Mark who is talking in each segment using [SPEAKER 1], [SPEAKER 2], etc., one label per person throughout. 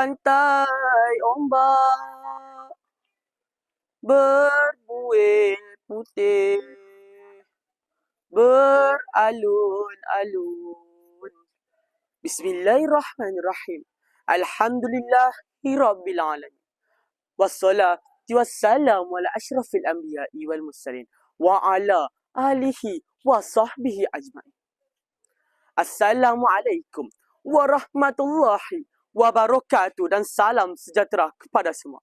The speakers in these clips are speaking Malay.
[SPEAKER 1] pantai ombak berbuih putih beralun-alun. Bismillahirrahmanirrahim. Alhamdulillahirabbil alamin. Wassalatu wassalamu ala asyrafil anbiya'i wal mursalin wa ala alihi wa sahbihi ajma'in. Assalamualaikum warahmatullahi wabarakatuh dan salam sejahtera kepada semua.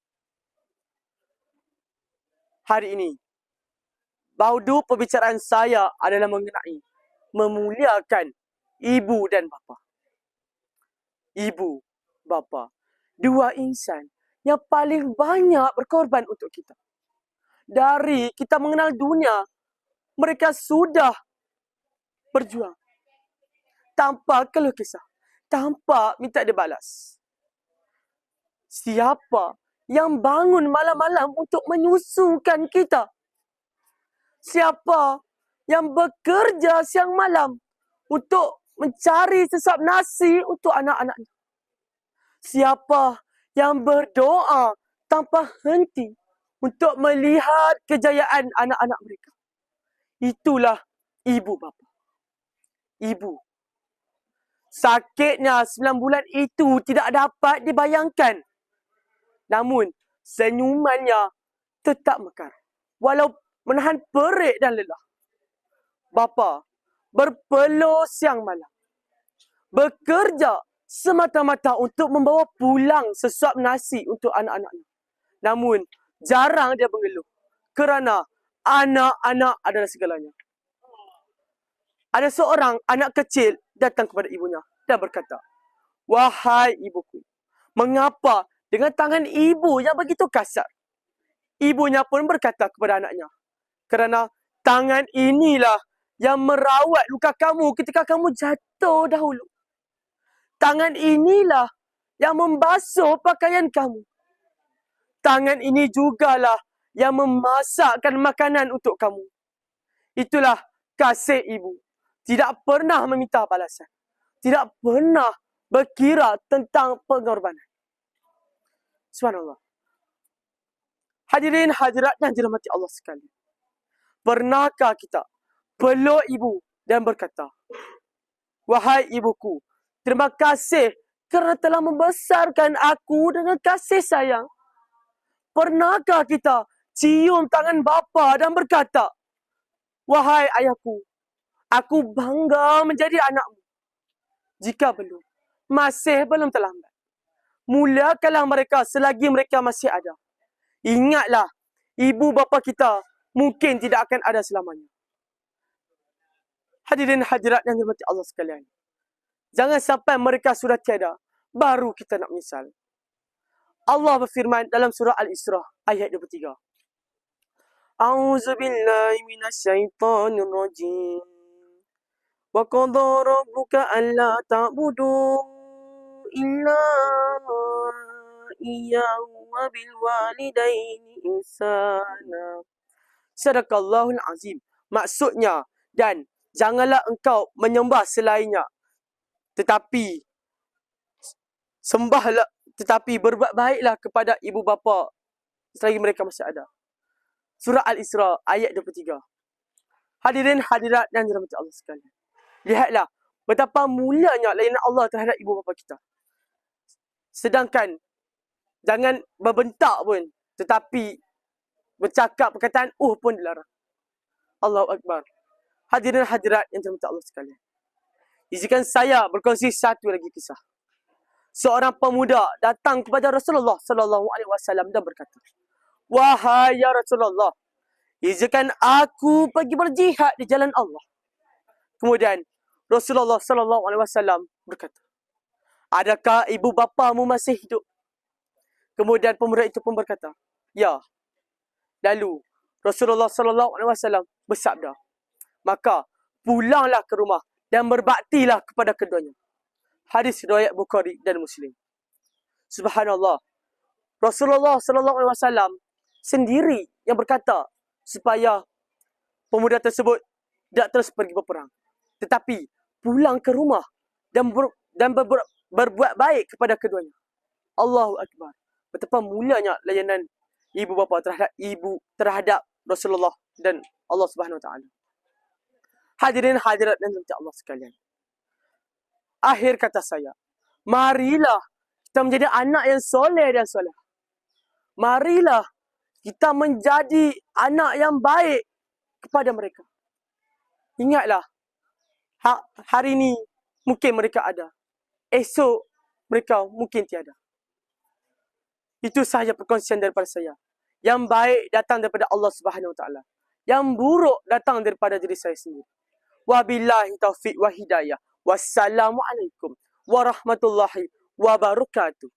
[SPEAKER 1] Hari ini, baudu perbicaraan saya adalah mengenai memuliakan ibu dan bapa. Ibu, bapa, dua insan yang paling banyak berkorban untuk kita. Dari kita mengenal dunia, mereka sudah berjuang tanpa keluh kisah tanpa minta dia balas. Siapa yang bangun malam-malam untuk menyusukan kita? Siapa yang bekerja siang malam untuk mencari sesuap nasi untuk anak-anaknya? Siapa yang berdoa tanpa henti untuk melihat kejayaan anak-anak mereka? Itulah ibu bapa. Ibu Sakitnya sembilan bulan itu tidak dapat dibayangkan. Namun, senyumannya tetap mekar. Walau menahan perik dan lelah. Bapa berpeluh siang malam. Bekerja semata-mata untuk membawa pulang sesuap nasi untuk anak-anaknya. Namun, jarang dia mengeluh. Kerana anak-anak adalah segalanya. Ada seorang anak kecil datang kepada ibunya dan berkata, Wahai ibuku, mengapa dengan tangan ibu yang begitu kasar? Ibunya pun berkata kepada anaknya, kerana tangan inilah yang merawat luka kamu ketika kamu jatuh dahulu. Tangan inilah yang membasuh pakaian kamu. Tangan ini jugalah yang memasakkan makanan untuk kamu. Itulah kasih ibu tidak pernah meminta balasan. Tidak pernah berkira tentang pengorbanan. Subhanallah. Hadirin hadirat yang dirahmati Allah sekali. Pernahkah kita peluk ibu dan berkata, Wahai ibuku, terima kasih kerana telah membesarkan aku dengan kasih sayang. Pernahkah kita cium tangan bapa dan berkata, Wahai ayahku, Aku bangga menjadi anakmu. Jika belum, masih belum terlambat. Mulakanlah mereka selagi mereka masih ada. Ingatlah, ibu bapa kita mungkin tidak akan ada selamanya. Hadirin hadirat yang dirahmati Allah sekalian. Jangan sampai mereka sudah tiada, baru kita nak menyesal. Allah berfirman dalam surah Al-Isra ayat 23. A'udzu billahi minasyaitonir rajim. وقضى ربك ألا تعبدوا إلا إياه وبالوالدين إحسانا Sadaqallahul Azim. Maksudnya, dan janganlah engkau menyembah selainnya. Tetapi, sembahlah, tetapi berbuat baiklah kepada ibu bapa selagi mereka masih ada. Surah Al-Isra ayat 23. Hadirin hadirat dan dirahmati Allah sekalian. Lihatlah betapa mulianya layanan Allah terhadap ibu bapa kita. Sedangkan jangan berbentak pun tetapi bercakap perkataan uh pun dilarang. Allahu Akbar. Hadirin hadirat yang dirahmati Allah sekalian. Izinkan saya berkongsi satu lagi kisah. Seorang pemuda datang kepada Rasulullah sallallahu alaihi wasallam dan berkata, "Wahai ya Rasulullah, izinkan aku pergi berjihad di jalan Allah." Kemudian Rasulullah sallallahu alaihi wasallam berkata, "Adakah ibu bapamu masih hidup?" Kemudian pemuda itu pun berkata, "Ya." Lalu Rasulullah sallallahu alaihi wasallam bersabda, "Maka pulanglah ke rumah dan berbaktilah kepada keduanya." Hadis riwayat Bukhari dan Muslim. Subhanallah. Rasulullah sallallahu alaihi wasallam sendiri yang berkata supaya pemuda tersebut tidak terus pergi berperang. Tetapi pulang ke rumah dan ber, dan ber, ber, berbuat baik kepada keduanya. Allahu Akbar. Betapa mulianya layanan ibu bapa terhadap ibu terhadap Rasulullah dan Allah Subhanahu Wa Taala. Hadirin hadirat dan dirahmati Allah sekalian. Akhir kata saya, marilah kita menjadi anak yang soleh dan soleh. Marilah kita menjadi anak yang baik kepada mereka. Ingatlah, ha- hari ini mungkin mereka ada. Esok mereka mungkin tiada. Itu sahaja perkongsian daripada saya. Yang baik datang daripada Allah Subhanahu Taala. Yang buruk datang daripada diri saya sendiri. Wabillahi taufiq wa hidayah. Wassalamualaikum warahmatullahi wabarakatuh.